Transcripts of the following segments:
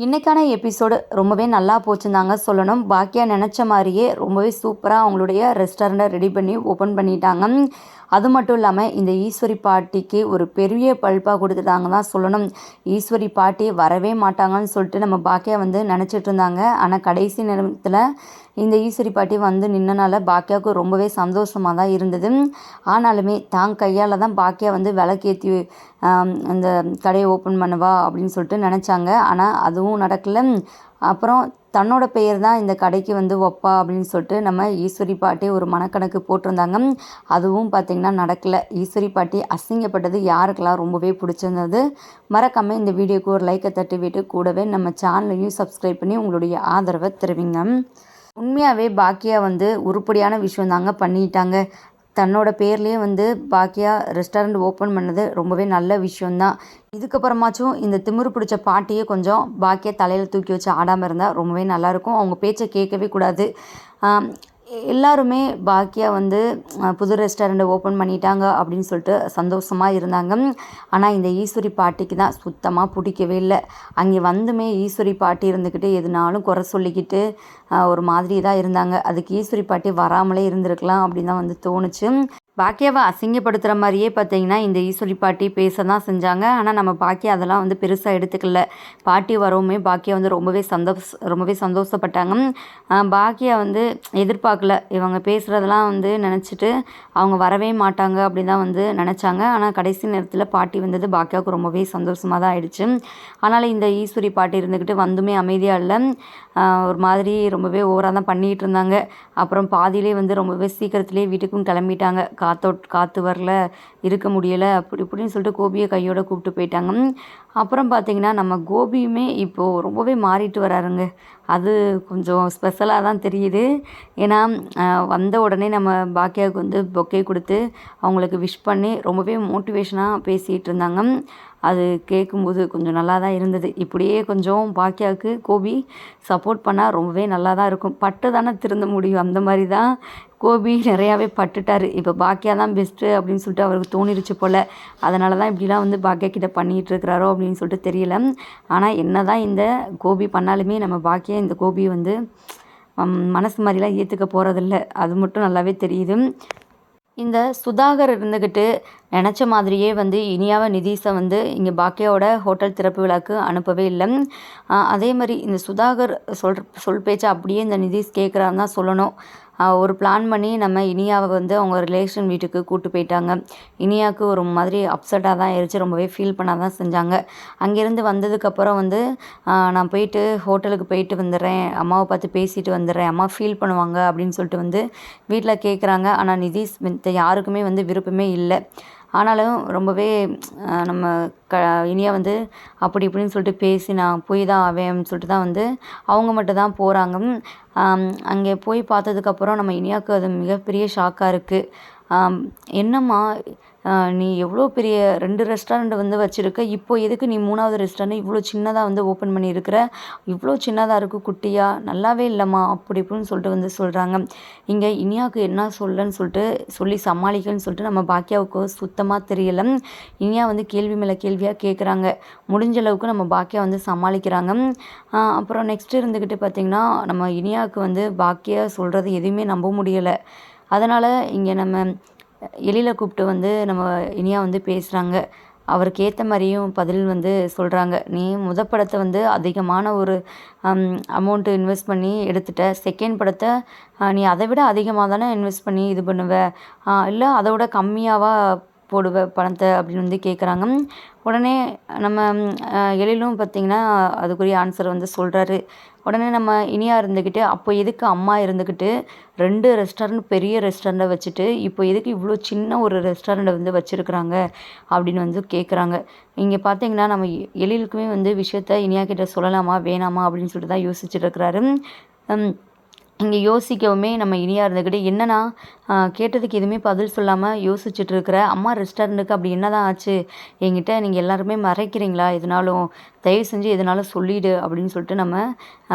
இன்றைக்கான எபிசோடு ரொம்பவே நல்லா போச்சுருந்தாங்க சொல்லணும். பாக்கியா நினச்ச மாதிரியே ரொம்பவே சூப்பராக அவங்களுடைய ரெஸ்டாரண்ட்டை ரெடி பண்ணி ஓப்பன் பண்ணிட்டாங்க. அது மட்டும் இல்லாமல் இந்த ஈஸ்வரி பாட்டிக்கு ஒரு பெரிய பல்பாக கொடுத்துட்டாங்க தான் சொல்லணும். ஈஸ்வரி பாட்டி வரவே மாட்டாங்கன்னு சொல்லிட்டு நம்ம பாக்கியா வந்து நினச்சிட்டு இருந்தாங்க. ஆனால் கடைசி நேரத்தில் இந்த ஈஸ்வரி பாட்டி வந்து நின்னனால பாக்கியாவுக்கு ரொம்பவே சந்தோஷமாக தான் இருந்தது. ஆனாலுமே தான் கையால் தான் பாக்கியா வந்து விளக்கேற்றி அந்த கடையை ஓப்பன் பண்ணுவா அப்படின்னு சொல்லிட்டு நினச்சாங்க. ஆனால் அதுவும் நடக்கலை. அப்புறம் தன்னோட பெயர் தான் இந்த கடைக்கு வந்து ஒப்பா அப்படின்னு சொல்லிட்டு நம்ம ஈஸ்வரி பாட்டி ஒரு மனக்கணக்கு போட்டிருந்தாங்க. அதுவும் பார்த்திங்கன்னா நடக்கலை. ஈஸ்வரி பாட்டி அசிங்கப்பட்டது யாருக்கெல்லாம் ரொம்பவே பிடிச்சிருந்தது? மறக்காமல் இந்த வீடியோக்கு ஒரு லைக்கை தட்டி விட்டு கூடவே நம்ம சேனலையும் சப்ஸ்கிரைப் பண்ணி உங்களுடைய ஆதரவை தெரிவிங்க. உண்மையாகவே பாக்கியா வந்து உருப்படியான விஷயம் தாங்க பண்ணிட்டாங்க. தன்னோட பேர்லேயே வந்து பாக்கியா ரெஸ்டாரண்ட் ஓப்பன் பண்ணது ரொம்பவே நல்ல விஷயந்தான் இதுக்கப்புறமாச்சும் இந்த திமிரு பிடிச்ச பாட்டியே கொஞ்சம் பாக்கியா தலையில் தூக்கி வச்சு ஆடாமல் இருந்தால் ரொம்பவே நல்லாயிருக்கும் அவங்க பேச்சை கேட்கவே கூடாது. எல்லாருமே பாக்கியா வந்து புது ரெஸ்டாரண்ட்டை ஓப்பன் பண்ணிட்டாங்க அப்படின்னு சொல்லிட்டு சந்தோஷமாக இருந்தாங்க. ஆனால் இந்த ஈஸ்வரி பாட்டிக்கு தான் சுத்தமாக பிடிக்கவே இல்லை. அங்கே வந்துமே ஈஸ்வரி பாட்டி இருந்துக்கிட்டு எதுனாலும் குறை சொல்லிக்கிட்டு ஒரு மாதிரி தான் இருந்தாங்க. அதுக்கு ஈஸ்வரி பாட்டி வராமலே இருந்திருக்கலாம் அப்படின்னு தான் வந்து தோணுச்சு. பாக்கியாவை அசிங்கப்படுத்துகிற மாதிரியே பார்த்தீங்கன்னா இந்த ஈஸ்வரி பாட்டி பேச தான் செஞ்சாங்க. ஆனால் நம்ம பாக்கியா அதெல்லாம் வந்து பெருசாக எடுத்துக்கல. பாட்டி வரவுமே பாக்கியா வந்து ரொம்பவே சந்தோஷ ரொம்பவே சந்தோஷப்பட்டாங்க. பாக்கியா வந்து எதிர்பார்க்கல. இவங்க பேசுகிறதெல்லாம் வந்து நினச்சிட்டு அவங்க வரவே மாட்டாங்க அப்படி தான் வந்து நினச்சாங்க. ஆனால் கடைசி நேரத்தில் பாட்டி வந்தது பாக்கியாவுக்கு ரொம்பவே சந்தோஷமாக தான் ஆயிடுச்சு. அதனால் இந்த ஈஸ்வரி பாட்டி இருந்துக்கிட்டு வந்துமே அமைதியாக இல்லை. ஒரு மாதிரி ரொம்பவே ஓவராக தான் பண்ணிகிட்டு இருந்தாங்க. அப்புறம் பாதியிலே வந்து ரொம்பவே சீக்கிரத்துலேயே வீட்டுக்கும் கிளம்பிட்டாங்க. காற்றோட் காற்று வரல இருக்க முடியலை அப்படி இப்படின்னு சொல்லிட்டு கோபியை கையோடு கூப்பிட்டு போயிட்டாங்க. அப்புறம் பார்த்திங்கன்னா நம்ம கோபியுமே இப்போது ரொம்பவே மாறிட்டு வராருங்க. அது கொஞ்சம் ஸ்பெஷலாக தான் தெரியுது. ஏன்னா வந்த உடனே நம்ம பாக்கியாவுக்கு வந்து பொக்கே கொடுத்து அவங்களுக்கு விஷ் பண்ணி ரொம்பவே மோட்டிவேஷனாக பேசிகிட்டு இருந்தாங்க. அது கேட்கும்போது கொஞ்சம் நல்லா தான் இருந்தது. இப்படியே கொஞ்சம் பாக்கியாவுக்கு கோபி சப்போர்ட் பண்ணால் ரொம்பவே நல்லா தான் இருக்கும். பட்டு தானே திருந்த முடியும். அந்த மாதிரி தான் கோபி நிறையாவே பட்டுட்டார். இப்போ பாக்கியா தான் பெஸ்ட்டு அப்படின்னு சொல்லிட்டு அவருக்கு தோணிருச்சு போல். அதனால தான் இப்படிலாம் வந்து பாக்கியா கிட்ட பண்ணிகிட்டு இருக்கிறாரோ அப்படின்னு சொல்லிட்டு தெரியல. ஆனால் என்ன தான் இந்த கோபி பண்ணாலுமே நம்ம பாக்கியா இந்த கோபி வந்து மனசு மாதிரிலாம் ஏற்றுக்க போகிறதில்ல அது மட்டும் நல்லாவே தெரியுது. இந்த சுதாகர் இருந்துக்கிட்டு நினச்ச மாதிரியே வந்து இனியாவை நிதிஷை வந்து இங்கே பாக்கியாவோட ஹோட்டல் திறப்பு விழாக்கு அனுப்பவே இல்லை. அதே மாதிரி இந்த சுதாகர் சொல் சொல் பேச்சை அப்படியே இந்த நிதீஷ் கேட்குறான்னு தான் சொல்லணும். ஒரு பிளான் பண்ணி நம்ம இனியாவை வந்து அவங்க ரிலேஷன் வீட்டுக்கு கூப்பிட்டு போயிட்டாங்க. இனியாவுக்கு ஒரு மாதிரி அப்செட்டாக தான் ஆயிடுச்சு ரொம்பவே ஃபீல் பண்ண தான் செஞ்சாங்க. அங்கேருந்து வந்ததுக்கப்புறம் வந்து நான் போயிட்டு ஹோட்டலுக்கு போயிட்டு வந்துடுறேன். அம்மாவை பார்த்து பேசிட்டு வந்துடுறேன். அம்மா ஃபீல் பண்ணுவாங்க அப்படின்னு சொல்லிட்டு வந்து வீட்டில் கேட்குறாங்க ஆனால் நிதிஷ் யாருக்குமே வந்து விருப்பமே இல்லை. ஆனாலும் ரொம்பவே நம்ம க இனியா வந்து அப்படி இப்படின்னு சொல்லிட்டு பேசி நான் போய் தான் ஆவேன் சொல்லிட்டு தான் வந்து அவங்க மட்டும் தான் போகிறாங்க அங்கே போய் பார்த்ததுக்கப்புறம் நம்ம இனியாவுக்கு அது மிகப்பெரிய ஷாக்காக இருக்குது என்னம்மா நீ எவ்வளோ பெரிய ரெண்டு ரெஸ்டாரண்ட் வந்து வச்சுருக்க இப்போ எதுக்கு நீ மூணாவது ரெஸ்டாரண்ட் இவ்வளோ சின்னதாக வந்து ஓப்பன் பண்ணியிருக்கிற? இவ்வளோ சின்னதாக இருக்குது குட்டியாக நல்லாவே இல்லைம்மா அப்படி இப்படின்னு சொல்லிட்டு வந்து சொல்கிறாங்க இங்கே இனியாவுக்கு என்ன சொல்லன்னு சொல்லிட்டு சொல்லி சமாளிக்கன்னு சொல்லிட்டு நம்ம பாக்கியாவுக்கு சுத்தமாக தெரியலை. இனியா வந்து கேள்வி மேலே கேள்வியாக கேட்குறாங்க முடிஞ்ச அளவுக்கு நம்ம பாக்கியா வந்து சமாளிக்கிறாங்க. அப்புறம் நெக்ஸ்ட் இருந்துக்கிட்டு பார்த்திங்கன்னா நம்ம இனியாவுக்கு வந்து பாக்கியா சொல்கிறது எதுவுமே நம்ப முடியலை. அதனால் இங்கே நம்ம எழில கூப்பிட்டு வந்து நம்ம இனியா வந்து பேசுகிறாங்க அவருக்கு ஏற்ற மாதிரியும் பதில் வந்து சொல்கிறாங்க நீ முத படத்தை வந்து அதிகமான ஒரு அமௌண்ட்டு இன்வெஸ்ட் பண்ணி எடுத்துட்ட. செகண்ட் படத்தை நீ அதை விட அதிகமாக தானே இன்வெஸ்ட் பண்ணி இது பண்ணுவ? இல்லை அதை விட கம்மியாவா போடுவ பணத்தை அப்படின்னு வந்து கேட்குறாங்க உடனே நம்ம எழிலும் பார்த்திங்கன்னா அதுக்குரிய ஆன்சர் வந்து சொல்கிறாரு உடனே நம்ம இனியா இருந்துக்கிட்டு அப்போ எதுக்கு அம்மா இருந்துக்கிட்டு ரெண்டு ரெஸ்டாரண்ட் பெரிய ரெஸ்டாரண்ட்டை வச்சுட்டு இப்போ எதுக்கு இவ்வளோ சின்ன ஒரு ரெஸ்டாரண்ட்டை வந்து வச்சுருக்குறாங்க அப்படின்னு வந்து கேட்குறாங்க இங்கே பார்த்தீங்கன்னா நம்ம எழிலுக்குமே வந்து விஷயத்த இனியா கிட்ட சொல்லலாமா வேணாமா அப்படின்னு சொல்லிட்டு தான் யோசிச்சுட்டு இருக்கிறாரு. இங்கே யோசிக்கவுமே நம்ம இனியா இருந்துக்கிட்டு என்னண்ணா கேட்டதுக்கு எதுவுமே பதில் சொல்லாமல் யோசிச்சுட்டு இருக்கிற அம்மா ரெஸ்டாரண்ட்டுக்கு அப்படி என்னதான் ஆச்சு? என்கிட்ட நீங்கள் எல்லாருமே மறைக்கிறீங்களா? எதுனாலும் தயவு செஞ்சு எதுனாலும் சொல்லிடு அப்படின்னு சொல்லிட்டு நம்ம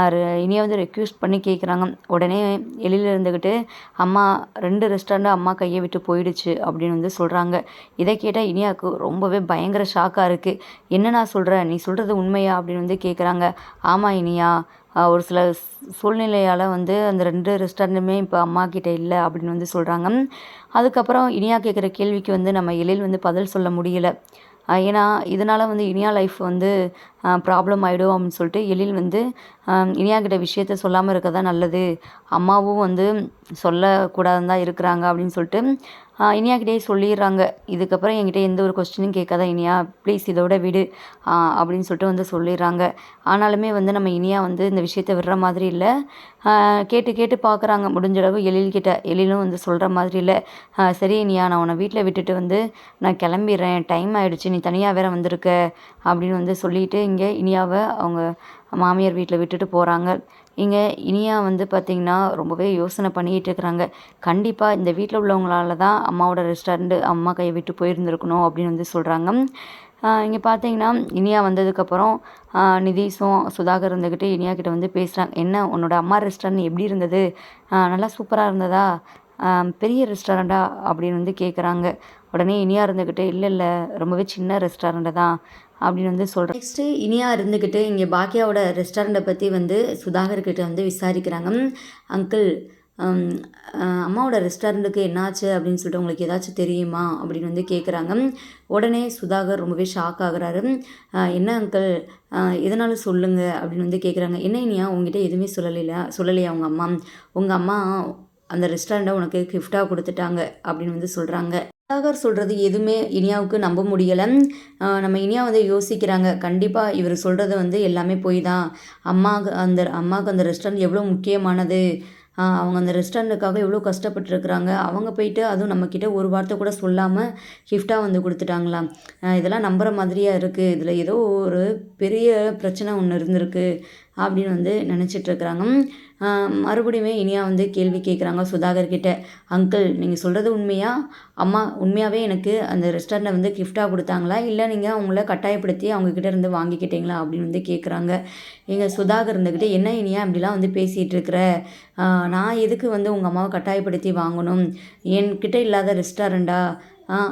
ரெ- இனியா வந்து ரெக்யூஸ்ட் பண்ணி கேட்குறாங்க உடனே எழில இருந்துக்கிட்டு அம்மா ரெண்டு ரெஸ்டாரண்ட்டு அம்மா கையை விட்டு போயிடுச்சு அப்படின்னு வந்து சொல்கிறாங்க இதை கேட்டால் இனியாவுக்கு ரொம்பவே பயங்கர ஷாக்காக இருக்குது என்ன நான் சொல்கிறேன் நீ சொல்கிறது உண்மையா? அப்படின்னு வந்து கேட்குறாங்க ஆமாம் இனியா. ஒரு சில சூழ்நிலையால் வந்து அந்த ரெண்டு ரெஸ்டாரண்ட்டுமே இப்போ அம்மாக்கிட்ட இல்லை அப்படின்னு வந்து சொல்கிறாங்க அதுக்கப்புறம் இனியா கேட்குற கேள்விக்கு வந்து நம்ம எழில் வந்து பதில் சொல்ல முடியல. ஏன்னா இதனால் வந்து இனியா லைஃப் வந்து ப்ராப்ளம் ஆகிடும் அப்படின்னு சொல்லிட்டு எழில் வந்து இனியா கிட்ட விஷயத்த சொல்லாமல் இருக்க தான் நல்லது. அம்மாவும் வந்து சொல்லக்கூடாதுன்னு தான் இருக்கிறாங்க அப்படின்னு சொல்லிட்டு இனியாக்கிட்டே சொல்லிடுறாங்க. இதுக்கப்புறம் என்கிட்ட எந்த ஒரு கொஸ்டினும் கேட்காத இனியா ப்ளீஸ் இதோட விடு அப்படின்னு சொல்லிட்டு வந்து சொல்லிடுறாங்க. ஆனாலுமே வந்து நம்ம இனியா வந்து இந்த விஷயத்த விடுற மாதிரி இல்லை. கேட்டு கேட்டு பார்க்குறாங்க. முடிஞ்சளவு எழில்கிட்ட எழிலும் வந்து சொல்கிற மாதிரி இல்லை. சரி இனியா நான் உன்னை வீட்டில் விட்டுட்டு வந்து நான் கிளம்பிடுறேன். டைம் ஆகிடுச்சு நீ தனியாக வேற வந்திருக்க அப்படின்னு வந்து சொல்லிட்டு இங்கே இனியாவை அவங்க மாமியார் வீட்டில் விட்டுட்டு போகிறாங்க இங்கே இனியா வந்து பார்த்திங்கன்னா ரொம்பவே யோசனை பண்ணிக்கிட்டு இருக்கிறாங்க. கண்டிப்பாக இந்த வீட்டில் உள்ளவங்களால தான் அம்மாவோட ரெஸ்டாரண்ட்டு அம்மா கையை விட்டு போயிருந்துருக்கணும் அப்படின்னு வந்து சொல்கிறாங்க இங்கே பார்த்தீங்கன்னா இனியா வந்ததுக்கப்புறம் நிதிஷும் சுதாகர் இருந்துக்கிட்டு இனியா கிட்ட வந்து பேசுகிறாங்க என்ன உன்னோட அம்மா ரெஸ்டாரண்ட் எப்படி இருந்தது? நல்லா சூப்பராக இருந்ததா? பெரிய ரெஸ்டாரண்ட்டா அப்படின்னு வந்து கேட்குறாங்க உடனே இனியா இருந்துக்கிட்டு இல்லை இல்லை ரொம்பவே சின்ன ரெஸ்டாரண்ட்டு தான் அப்படின்னு வந்து சொல்கிறேன் நெக்ஸ்ட்டு இனியா இருந்துக்கிட்டு இங்கே பாக்கியாவோட ரெஸ்டாரண்ட்டை பற்றி வந்து சுதாகர்கிட்ட வந்து விசாரிக்கிறாங்க. அங்கிள் அம்மாவோட ரெஸ்டாரண்ட்டுக்கு என்னாச்சு? அப்படின்னு சொல்லிட்டு உங்களுக்கு ஏதாச்சும் தெரியுமா? அப்படின்னு வந்து கேட்குறாங்க உடனே சுதாகர் ரொம்பவே ஷாக் ஆகுறாரு. என்ன அங்கிள் எதனாலும் சொல்லுங்கள் அப்படின்னு வந்து கேட்குறாங்க என்ன இனியா? உங்ககிட்ட எதுவுமே சொல்லலையா சொல்லலையா உங்கள் அம்மா? உங்கள் அம்மா அந்த ரெஸ்டாரண்ட்டை உனக்கு கிஃப்டாக கொடுத்துட்டாங்க அப்படின்னு வந்து சொல்கிறாங்க சுதாகர் சொல்கிறது எதுவுமே இனியாவுக்கு நம்ப முடியலை. நம்ம இனியா வந்து யோசிக்கிறாங்க. கண்டிப்பாக இவர் சொல்கிறது வந்து எல்லாமே போய் தான் அம்மாவுக்கு அந்த அம்மாவுக்கு அந்த ரெஸ்டாரண்ட் எவ்வளோ முக்கியமானது? அவங்க அந்த ரெஸ்டாரண்ட்டுக்காக எவ்வளோ கஷ்டப்பட்டுருக்குறாங்க. அவங்க போயிட்டு அதுவும் நம்மக்கிட்ட ஒரு வார்த்தை கூட சொல்லாமல் கிஃப்டாக வந்து கொடுத்துட்டாங்களாம் இதெல்லாம் நம்புகிற மாதிரியாக இருக்குது இதில் ஏதோ ஒரு பெரிய பிரச்சனை ஒன்று இருந்திருக்கு அப்படின்னு வந்து நினச்சிட்ருக்குறாங்க. மறுபடியுமே இனியா வந்து கேள்வி கேட்குறாங்க சுதாகர் கிட்ட அங்கிள் நீங்கள் சொல்கிறது உண்மையா? அம்மா உண்மையாகவே எனக்கு அந்த ரெஸ்டாரண்ட்டை வந்து கிஃப்டாக கொடுத்தாங்களா? இல்லை நீங்கள் அவங்கள கட்டாயப்படுத்தி அவங்கக்கிட்ட இருந்து வாங்கிக்கிட்டீங்களா? அப்படின்னு வந்து கேட்குறாங்க எங்கள் சுதாகர் இருந்துக்கிட்டு என்ன இனியா இப்படிலாம் வந்து பேசிகிட்டு இருக்கிற? நான் எதுக்கு வந்து உங்கள் அம்மாவை கட்டாயப்படுத்தி வாங்கணும்? என்கிட்ட இல்லாத ரெஸ்டாரண்ட்டா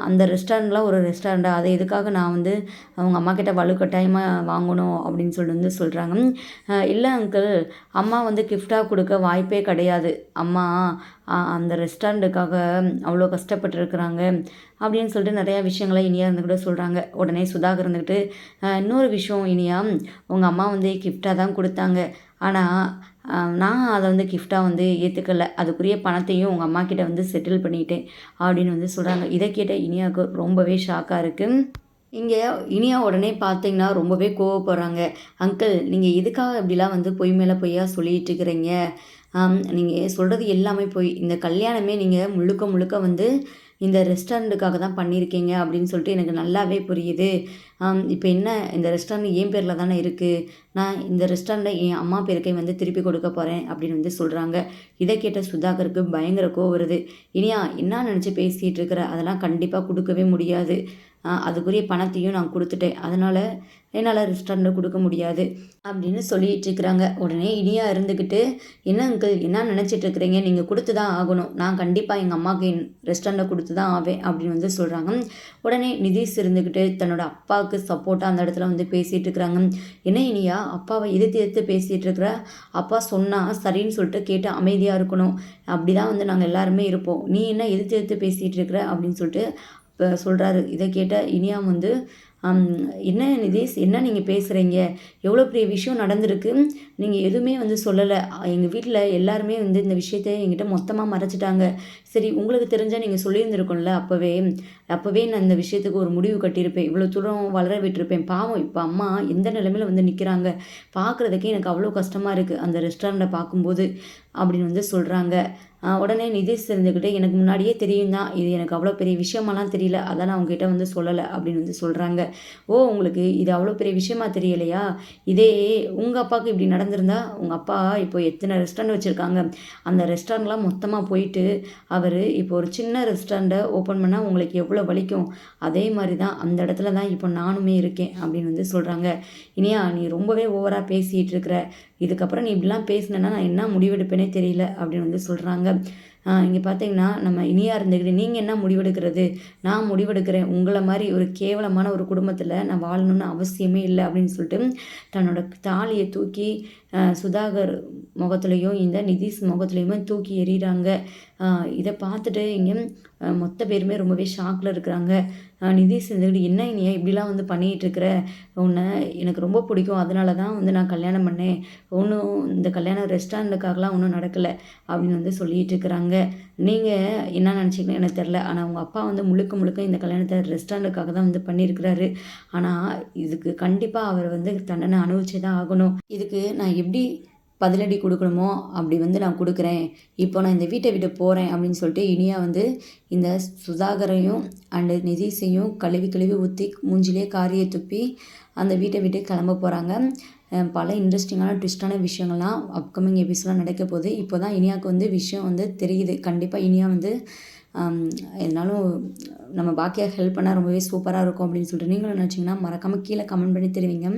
அந்த ரெஸ்டாரண்ட்லாம் ஒரு ரெஸ்டாரண்ட்டா அதை எதுக்காக நான் வந்து அவங்க அம்மா கிட்ட வலுக்கட்டாயமாக வாங்கணும் அப்படின்னு சொல்லிட்டு வந்து சொல்கிறாங்க இல்லை அங்கிள் அம்மா வந்து கிஃப்டாக கொடுக்க வாய்ப்பே கிடையாது. அம்மா அந்த ரெஸ்டாரண்ட்டுக்காக அவ்வளோ கஷ்டப்பட்டுருக்குறாங்க அப்படின்னு சொல்லிட்டு நிறையா விஷயங்களை இனியா இருந்து கூட சொல்கிறாங்க உடனே சுதாகர் இருந்துக்கிட்டு இன்னொரு விஷயம் இனியா உங்கள் அம்மா வந்து கிஃப்டாக தான் கொடுத்தாங்க. ஆனால் நான் அதை வந்து கிஃப்டாக வந்து ஏற்றுக்கல அதுக்குரிய பணத்தையும் உங்கள் அம்மா கிட்ட வந்து செட்டில் பண்ணிட்டேன் அப்படின்னு வந்து சொல்கிறாங்க இதை கேட்ட இனியாவுக்கு ரொம்பவே ஷாக்காக இருக்குது இங்கே இனியா உடனே பார்த்தீங்கன்னா ரொம்பவே கோவப்படுறாங்க. அங்கிள் நீங்கள் எதுக்காக இப்படிலாம் வந்து பொய் மேலே பொய்யா சொல்லிட்டு இருக்கிறீங்க? நீங்கள் சொல்கிறது எல்லாமே போய். இந்த கல்யாணமே நீங்கள் முழுக்க முழுக்க வந்து இந்த ரெஸ்டாரண்ட்டுக்காக தான் பண்ணியிருக்கீங்க அப்படின்னு சொல்லிட்டு எனக்கு நல்லாவே புரியுது. இப்போ என்ன? இந்த ரெஸ்டாரண்ட் என் பேரில் தானே இருக்குது நான் இந்த ரெஸ்டாரண்ட்டை என் அம்மா பேருக்கே வந்து திருப்பி கொடுக்க போகிறேன் அப்படின்னு வந்து சொல்கிறாங்க இதை கேட்ட சுதாகருக்கு பயங்கர கோவம் வருது. இனியா என்ன நினச்சி பேசிகிட்டு இருக்கிற? அதெல்லாம் கண்டிப்பாக கொடுக்கவே முடியாது. அதுக்குரிய பணத்தையும் நான் கொடுத்துட்டேன். அதனால் என்னால் ரெஸ்டாரண்ட்டில் கொடுக்க முடியாது அப்படின்னு சொல்லிட்டு இருக்கிறாங்க. உடனே இனியா இருந்துக்கிட்டு என்ன அங்கிள் என்ன நினச்சிட்டு இருக்கிறீங்க? நீங்கள் கொடுத்து தான் ஆகணும். நான் கண்டிப்பாக எங்கள் அம்மாவுக்கு ரெஸ்டாரண்ட்டில் கொடுத்து தான் ஆவேன் அப்படின்னு வந்து சொல்கிறாங்க உடனே நிதிஷ் இருந்துக்கிட்டு தன்னோட அப்பாவுக்கு சப்போர்ட்டாக அந்த இடத்துல வந்து பேசிகிட்டு இருக்கிறாங்க. என்ன இனியா அப்பாவை எதிர்த்து எதிர்த்து பேசிகிட்டு இருக்கிற? அப்பா சொன்னால் சரின்னு சொல்லிட்டு கேட்டு அமைதியாக இருக்கணும். அப்படி தான் வந்து நாங்கள் எல்லாருமே இருப்போம். நீ என்ன எதிர்த்து எதிர்த்து பேசிகிட்டு இருக்கிற? அப்படின்னு சொல்லிட்டு சொல்கிறாரு இதை கேட்ட இனியாம் வந்து என்ன நிதேஷ் என்ன நீங்கள் பேசுகிறீங்க எவ்வளோ பெரிய விஷயம் நடந்திருக்கு? நீங்கள் எதுவுமே வந்து சொல்லலை. எங்கள் வீட்டில் எல்லாருமே வந்து இந்த விஷயத்த எங்கிட்ட மொத்தமாக மறைச்சிட்டாங்க. சரி உங்களுக்கு தெரிஞ்சால் நீங்கள் சொல்லியிருந்திருக்கோம்ல அப்போவே. அப்போவே நான் இந்த விஷயத்துக்கு ஒரு முடிவு கட்டியிருப்பேன். இவ்வளோ தூரம் வளர விட்டுருப்பேன். பாவம் இப்போ அம்மா எந்த நிலைமையில் வந்து நிற்கிறாங்க பார்க்குறதுக்கே எனக்கு அவ்வளோ கஷ்டமாக இருக்குது அந்த ரெஸ்டாரண்ட்டை பார்க்கும்போது அப்படின்னு வந்து சொல்கிறாங்க உடனே நிதிஷ் தெரிஞ்சுக்கிட்டு எனக்கு முன்னாடியே தெரியும் தான் இது எனக்கு அவ்வளோ பெரிய விஷயமெல்லாம் தெரியல. அதான் நான் அவங்ககிட்ட வந்து சொல்லலை. அப்படின்னு வந்து சொல்கிறாங்க ஓ உங்களுக்கு இது அவ்வளோ பெரிய விஷயமா தெரியலையா? இதே உங்கள் அப்பாவுக்கு இப்படி நடந்திருந்தா உங்கள் அப்பா இப்போ எத்தனை ரெஸ்டாரண்ட் வச்சுருக்காங்க? அந்த ரெஸ்டாரண்ட்லாம் மொத்தமாக போயிட்டு அவர் இப்போ ஒரு சின்ன ரெஸ்டாரண்ட்டை ஓப்பன் பண்ணால் உங்களுக்கு எவ்வளோ வலிக்கும்? அதே மாதிரி தான் அந்த இடத்துல தான் இப்போ நானுமே இருக்கேன் அப்படின்னு வந்து சொல்கிறாங்க இனியா நீ ரொம்பவே ஓவராக பேசிகிட்டு இருக்கிற. இதுக்கப்புறம் நீ இப்படிலாம் பேசினேன்னா நான் என்ன முடிவெடுப்பேனே தெரியல அப்படின்னு வந்து சொல்கிறாங்க இங்கே பார்த்தீங்கன்னா நம்ம இனியாக இருந்துக்கிட்டு நீங்கள் என்ன முடிவெடுக்கிறது? நான் முடிவெடுக்கிறேன். உங்களை மாதிரி ஒரு கேவலமான ஒரு குடும்பத்தில் நான் வாழணும்னு அவசியமே இல்லை அப்படின்னு சொல்லிட்டு தன்னோட தாலியை தூக்கி சுதாகர் முகத்துலேயும் இந்த நிதிஷ் முகத்துலேயுமே தூக்கி எறிகிறாங்க இதை பார்த்துட்டு இங்கே மொத்த பேருமே ரொம்பவே ஷாக்கில் இருக்கிறாங்க. நிதிஷ் இருந்துக்கிட்டு என்ன இனியா இப்படிலாம் வந்து பண்ணிகிட்டு இருக்கிற? உன்னை எனக்கு ரொம்ப பிடிக்கும். அதனால தான் வந்து நான் கல்யாணம் பண்ணேன். ஒன்றும் இந்த கல்யாணம் ரெஸ்டாரண்ட்டுக்காகலாம் ஒன்றும் நடக்கலை அப்படின்னு வந்து சொல்லிட்டு இருக்கிறாங்க. நீங்கள் என்ன நினச்சிக்கலாம் எனக்கு தெரில ஆனால் உங்கள் அப்பா வந்து முழுக்க முழுக்க இந்த கல்யாணத்தை ரெஸ்டாரண்ட்டுக்காக தான் வந்து பண்ணியிருக்கிறாரு. ஆனால் இதுக்கு கண்டிப்பாக அவர் வந்து தண்டனை அனுபவிச்சே தான் ஆகணும். இதுக்கு நான் எப்படி பதிலடி கொடுக்கணுமோ? அப்படி வந்து நான் கொடுக்குறேன். இப்போ நான் இந்த வீட்டை விட்டு போகிறேன் அப்படின்னு சொல்லிட்டு இனியா வந்து இந்த சுதாகரையும் அண்டு நிதிஷையும் கழுவி கழுவி ஊற்றி மூஞ்சிலே காரியை துப்பி அந்த வீட்டை விட்டு கிளம்ப போகிறாங்க பல இன்ட்ரெஸ்டிங்கான ட்விஸ்டான விஷயங்கள்லாம் அப்கமிங் எபிசோட்லாம் நடக்க போகுது. இப்போ தான் இனியாவுக்கு வந்து விஷயம் வந்து தெரியுது. கண்டிப்பாக இனியா வந்து இருந்தாலும் நம்ம பாக்கியாக ஹெல்ப் பண்ணால் ரொம்பவே சூப்பராக இருக்கும் அப்படின்னு சொல்லிட்டு நீங்களும் நினச்சிங்கன்னா மறக்காமல் கீழே கமெண்ட் பண்ணி தெரிவிங்க.